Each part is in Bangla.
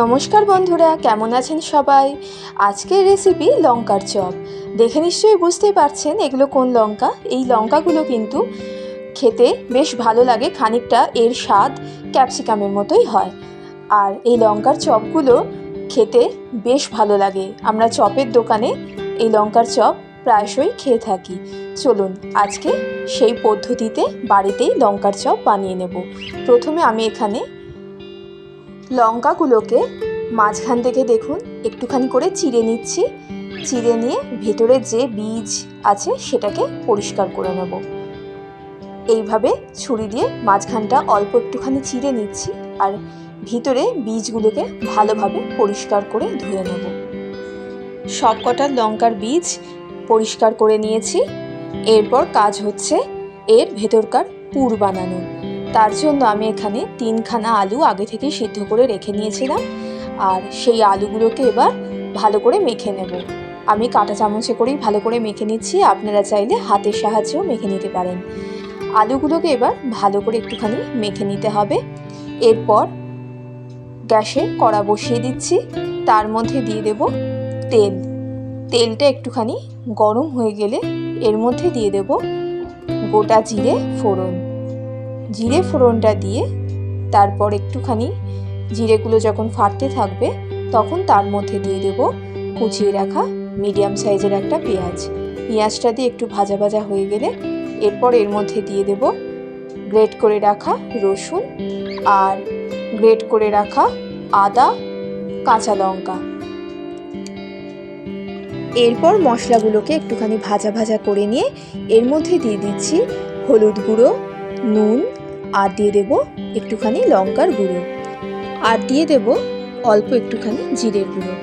নমস্কার বন্ধুরা, কেমন আছেন সবাই? আজকের রেসিপি লঙ্কার চপ। দেখে নিশ্চয়ই বুঝতেই পারছেন এগুলো কোন লঙ্কা? এই লঙ্কাগুলো কিন্তু খেতে বেশ ভালো লাগে, খানিকটা এর স্বাদ ক্যাপসিকামের মতোই হয়। আর এই লঙ্কার চপগুলো খেতে বেশ ভালো লাগে। আমরা চপের দোকানে এই লঙ্কার চপ প্রায়শই খেয়ে থাকি। চলুন, আজকে সেই পদ্ধতিতে বাড়িতেই লঙ্কার চপ বানিয়ে নেব। প্রথমে আমি এখানে লঙ্কাগুলোকে মাঝখান থেকে দেখুন, একটুখানি করে চিড়ে নিচ্ছি। চিড়ে নিয়ে ভেতরে যে বীজ আছে সেটাকে পরিষ্কার করে নেব। এইভাবে ছুরি দিয়ে মাঝখানটা অল্প একটুখানি চিড়ে নিচ্ছি আর ভিতরে বীজগুলোকে ভালোভাবে পরিষ্কার করে ধুয়ে নেব। সব কটা লঙ্কার বীজ পরিষ্কার করে নিয়েছি। এরপর কাজ হচ্ছে এর ভেতরকার পুর বানানো। তার জন্য আমি এখানে তিনখানা আলু আগে থেকে সিদ্ধ করে রেখে নিয়েছিলাম। আর সেই আলুগুলোকে এবার ভালো করে মেখে নেব। আমি কাঁটা চামচে করেই ভালো করে মেখে নিচ্ছি। আপনারা চাইলে হাতের সাহায্যেও মেখে নিতে পারেন। আলুগুলোকে এবার ভালো করে একটুখানি মেখে নিতে হবে। এরপর গ্যাসে কড়া বসিয়ে দিচ্ছি। তার মধ্যে দিয়ে দেব তেল। তেলটা একটুখানি গরম হয়ে গেলে এর মধ্যে দিয়ে দেব গোটা জিরে ফোড়ন। জিরে ফোড়নটা দিয়ে তারপর একটুখানি জিরেগুলো যখন ফাটতে থাকবে, তখন তার মধ্যে দিয়ে দেব কুচিয়ে রাখা মিডিয়াম সাইজের একটা পেঁয়াজ। পেঁয়াজটা দিয়ে একটু ভাজা ভাজা হয়ে গেলে এরপর এর মধ্যে দিয়ে দেব গ্রেট করে রাখা রসুন আর গ্রেট করে রাখা আদা কাঁচা লঙ্কা। এরপর মশলাগুলোকে একটুখানি ভাজা ভাজা করে নিয়ে এর মধ্যে দিয়ে দিচ্ছি হলুদ গুঁড়ো, নুন আর দিয়ে দেব একটুখানি লঙ্কার গুঁড়ো। আর দিয়ে দেব অল্প একটুখানি জিরের গুঁড়ো।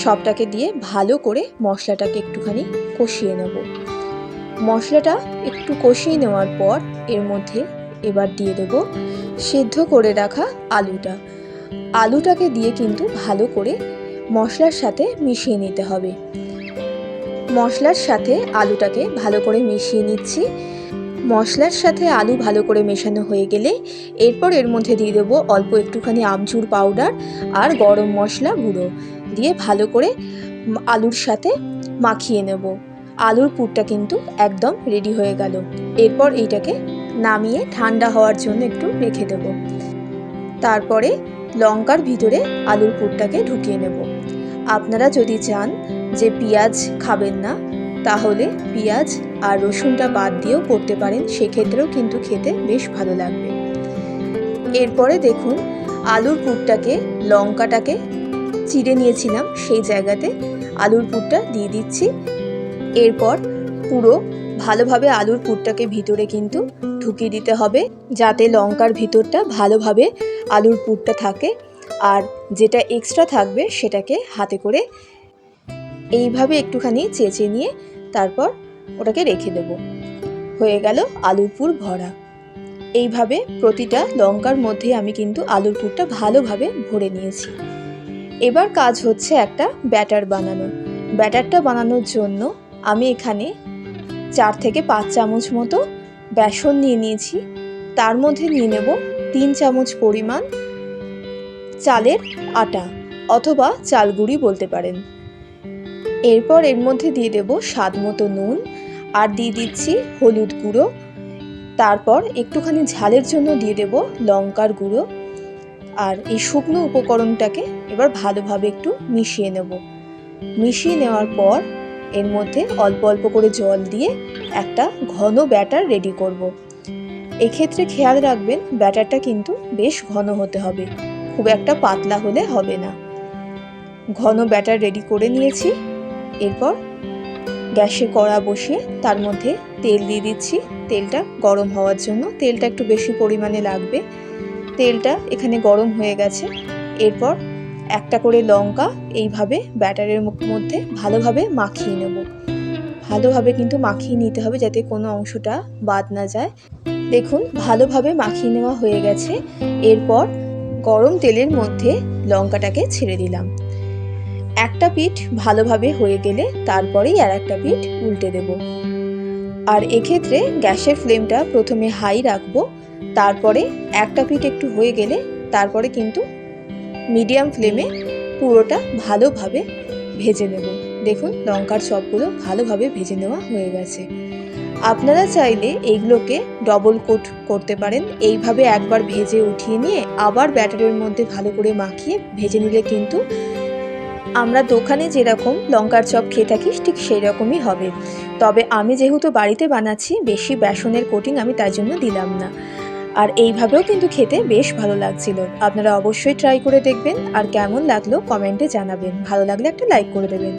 সবটাকে দিয়ে ভালো করে মশলাটাকে একটুখানি কষিয়ে নেব। মশলাটা একটু কষিয়ে নেওয়ার পর এর মধ্যে এবার দিয়ে দেব সেদ্ধ করে রাখা আলুটা। আলুটাকে দিয়ে কিন্তু ভালো করে মশলার সাথে মিশিয়ে নিতে হবে। মশলার সাথে আলুটাকে ভালো করে মিশিয়ে নিচ্ছি। মশলার সাথে আলু ভালো করে মেশানো হয়ে গেলে এরপর এর মধ্যে দিয়ে দেবো অল্প একটুখানি আমচুর পাউডার আর গরম মশলা গুঁড়ো। দিয়ে ভালো করে আলুর সাথে মাখিয়ে নেব। আলুর পুরটা কিন্তু একদম রেডি হয়ে গেল। এরপর এইটাকে নামিয়ে ঠান্ডা হওয়ার জন্য একটু রেখে দেব। তারপরে লঙ্কার ভিতরে আলুর পুরটাকে ঢুকিয়ে নেব। আপনারা যদি চান যে পেঁয়াজ খাবেন না, তাহলে পেঁয়াজ আর রসুনটা বাদ দিয়েও করতে পারেন, সেক্ষেত্রেও কিন্তু খেতে বেশ ভালো লাগবে। এরপরে দেখুন, আলুর পুরটাকে, লঙ্কাটাকে চিড়ে নিয়েছিলাম সেই জায়গাতে। আলুর পুরটা দিয়ে দিচ্ছি। এরপর পুরো ভালোভাবে আলুর পুরটাকে ভিতরে কিন্তু ঢুকিয়ে দিতে হবে, যাতে লঙ্কার ভিতরটা ভালোভাবে আলুর পুরটা থাকে। আর যেটা এক্সট্রা থাকবে সেটাকে হাতে করে এইভাবে একটুখানি চেঁচে নিয়ে তারপর ওটাকে রেখে দেব। হয়ে গেল আলুর পুর ভরা। এইভাবে প্রতিটা লঙ্কার মধ্যে আমি কিন্তু আলুর পুরটা ভালোভাবে ভরে নিয়েছি। এবার কাজ হচ্ছে একটা ব্যাটার বানানো। ব্যাটারটা বানানোর জন্য আমি এখানে চার থেকে পাঁচ চামচ মতো বেসন নিয়ে নিয়েছি। তার মধ্যে নিয়ে নেব তিন চামচ পরিমাণ চালের আটা অথবা চালগুড়ি বলতে পারেন। এরপর এর মধ্যে দিয়ে দেব স্বাদ মতো নুন, আর দিয়ে দিচ্ছি হলুদ গুঁড়ো। তারপর একটুখানি ঝালের জন্য দিয়ে দেব লঙ্কার গুঁড়ো। আর এই শুকনো উপকরণটাকে এবার ভালোভাবে একটু মিশিয়ে নেব। মিশিয়ে নেওয়ার পর এর মধ্যে অল্প অল্প করে জল দিয়ে একটা ঘন ব্যাটার রেডি করব। এক্ষেত্রে খেয়াল রাখবেন, ব্যাটারটা কিন্তু বেশ ঘন হতে হবে। খুব একটা পাতলা হলে হবে না। ঘন ব্যাটার রেডি করে নিয়েছি। এরপর গ্যাসে কড়া বসিয়ে তার মধ্যে তেল দিয়ে দিচ্ছি। তেলটা গরম হওয়ার জন্য। তেলটা একটু বেশি পরিমাণে লাগবে। তেলটা এখানে গরম হয়ে গেছে। এরপর একটা করে লঙ্কা এইভাবে ব্যাটারের মধ্যে ভালোভাবে মাখিয়ে নেব। ভালোভাবে কিন্তু মাখিয়ে নিতে হবে যাতে কোনো অংশটা বাদ না যায়। দেখুন, ভালোভাবে মাখিয়ে নেওয়া হয়ে গেছে। এরপর গরম তেলের মধ্যে লঙ্কাটাকে ছেড়ে দিলাম। একটা পিঠ ভালোভাবে হয়ে গেলে তারপরেই আর একটা পিঠ উল্টে দেব। আর এক্ষেত্রে গ্যাসের ফ্লেমটা প্রথমে হাই রাখব, তারপরে একটা পিঠ একটু হয়ে গেলে তারপরে কিন্তু মিডিয়াম ফ্লেমে পুরোটা ভালোভাবে ভেজে নেব। দেখুন, লঙ্কার চপগুলো ভালোভাবে ভেজে নেওয়া হয়ে গেছে। আপনারা চাইলে এইগুলোকে ডবল কোট করতে পারেন। এইভাবে একবার ভেজে উঠিয়ে নিয়ে আবার ব্যাটারের মধ্যে ভালো করে মাখিয়ে ভেজে নিলে কিন্তু আমরা দোকানে যেরকম লঙ্কার চপ খেয়ে থাকি, ঠিক সেই রকমই হবে। তবে আমি যেহেতু বাড়িতে বানাচ্ছি, বেশি বেসনের কোটিং আমি তার জন্য দিলাম না। আর এইভাবেও কিন্তু খেতে বেশ ভালো লাগছিল। আপনারা অবশ্যই ট্রাই করে দেখবেন। আর কেমন লাগল কমেন্টে জানাবেন। ভালো লাগলে একটা লাইক করে দেবেন।